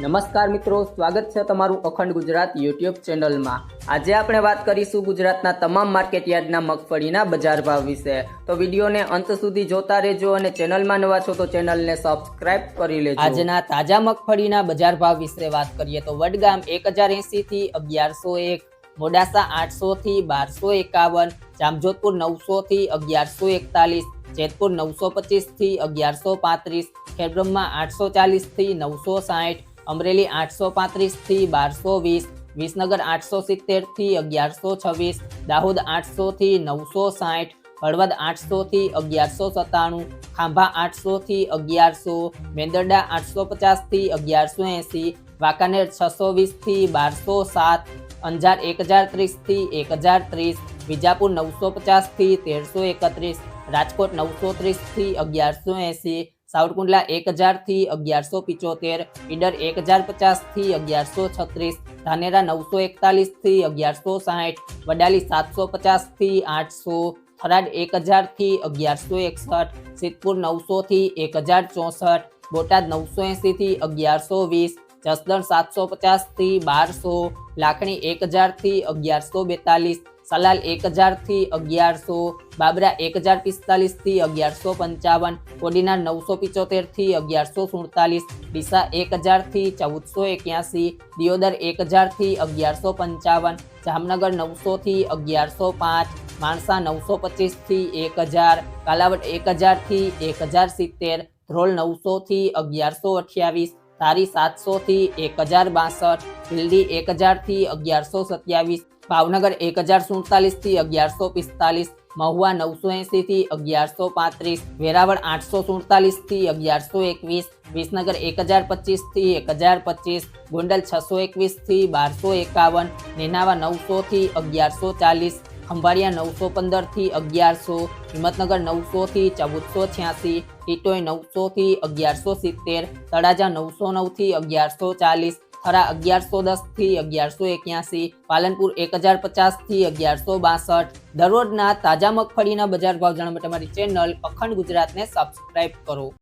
નમસ્કાર મિત્રો, સ્વાગત છે તમારું અખંડ ગુજરાત યુટ્યુબ ચેનલમાં. આજે આપણે વાત કરીશું ગુજરાતના તમામ માર્કેટ યાર્ડના મગફળીના બજાર ભાવ વિશે. તો વિડીયોને અંત સુધી જોતા રહેજો અને ચેનલમાં નવા છો તો ચેનલને સબસ્ક્રાઇબ કરી લેજો. આજના તાજા મગફળીના બજાર ભાવ વિશે વાત કરીએ તો વડગામ એક હજાર એસી થી અગિયારસો એક, મોડાસા આઠસો થી બારસો એકાવન, જામજોધપુર નવસો થી અગિયારસો એકતાલીસ, જેતપુર નવસો પચીસથી અગિયારસો પાંત્રીસ, ખેડબ્રહ્મા આઠસો ચાલીસથી નવસો સાઠ અમરેલી આઠસો પાંત્રીસથી બારસો વીસ, વિસનગર આઠસો સિત્તેરથી અગિયારસો છવ્વીસ, દાહોદ આઠસોથી નવસો સાઠ, હળવદ આઠસોથી અગિયારસો સત્તાણું, ખાંભા આઠસોથી અગિયારસો, મેંદરડા આઠસો પચાસથી અગિયારસો એંસી, વાંકાનેર છસો વીસથી બારસો સાત, અંજાર એક હજાર ત્રીસથી એક હજાર ત્રીસ, વિજાપુર નવસો પચાસથી તેરસો એકત્રીસ, રાજકોટ નવસો ત્રીસથી અગિયારસો એંસી સાવરકુંડલા એક હજારથી અગિયારસો પિચોતેર, ઈડર એક હજાર પચાસથી અગિયારસો છત્રીસ, ધાનેરા નવસો એકતાલીસથી અગિયારસો સાહીઠ વડાલી સાતસો પચાસથી આઠસો, થરાદ એક હજારથી અગિયારસો એકસઠ, સિદ્ધપુર નવસો થી એક હજાર ચોસઠ, બોટાદ નવસો એંસીથી અગિયારસો વીસ, જસદણ સાતસો પચાસથી બારસો, લાખણી એક હજારથી અગિયારસો બેતાલીસ સલાલ એક હજારથી અગિયારસો, બાબરા એક હજાર પિસ્તાલીસથી અગિયારસો પંચાવન, કોડીના નવસો પિચોતેરથી અગિયારસો સુડતાલીસ, ડીસા એક હજારથી ચૌદસો એક્યાસી, દિયોદર એક હજારથી અગિયારસો પંચાવન, જામનગર નવસો થી અગિયારસો પાંચ, માણસા નવસો પચીસથી એક હજાર કાલાવડ એક હજારથી એક હજાર સિત્તેર, ધ્રોલ નવસો થી અગિયારસો અઠ્યાવીસ, ધારી સાતસો થી એક હજાર બાસઠ દિલ્હી એક હજારથી અગિયારસો સત્યાવીસ ભાવનગર એક હજાર સુડતાલીસથી અગિયારસો પિસ્તાલીસ, મહુવા નવસો એંસીથી અગિયારસો પાંત્રીસ, વેરાવળ આઠસો સુડતાલીસથી અગિયારસો એકવીસ, વિસનગર એક હજાર પચીસથી એક હજાર પચીસ, ગોંડલ છસો એકવીસથી બારસો એકાવન, નેનાવા નવસો થી અગિયારસો ચાલીસ, ખંભાળિયા નવસો પંદરથી અગિયારસો, હિંમતનગર નવસો થી ચૌદસો છ્યાસી ટીટોઈ નવસો થી અગિયારસો સિત્તેર, તળાજા નવસો નવથી અગિયારસો ચાલીસ થરા અગિયારસો દસથી અગિયારસો એક્યાસી, પાલનપુર એક હજાર પચાસથી અગિયારસો બાસઠ. દરરોજના તાજા મગફળીના બજાર ભાવ જાણવા માટે અમારી ચેનલ અખંડ ગુજરાતને સબસ્ક્રાઇબ કરો.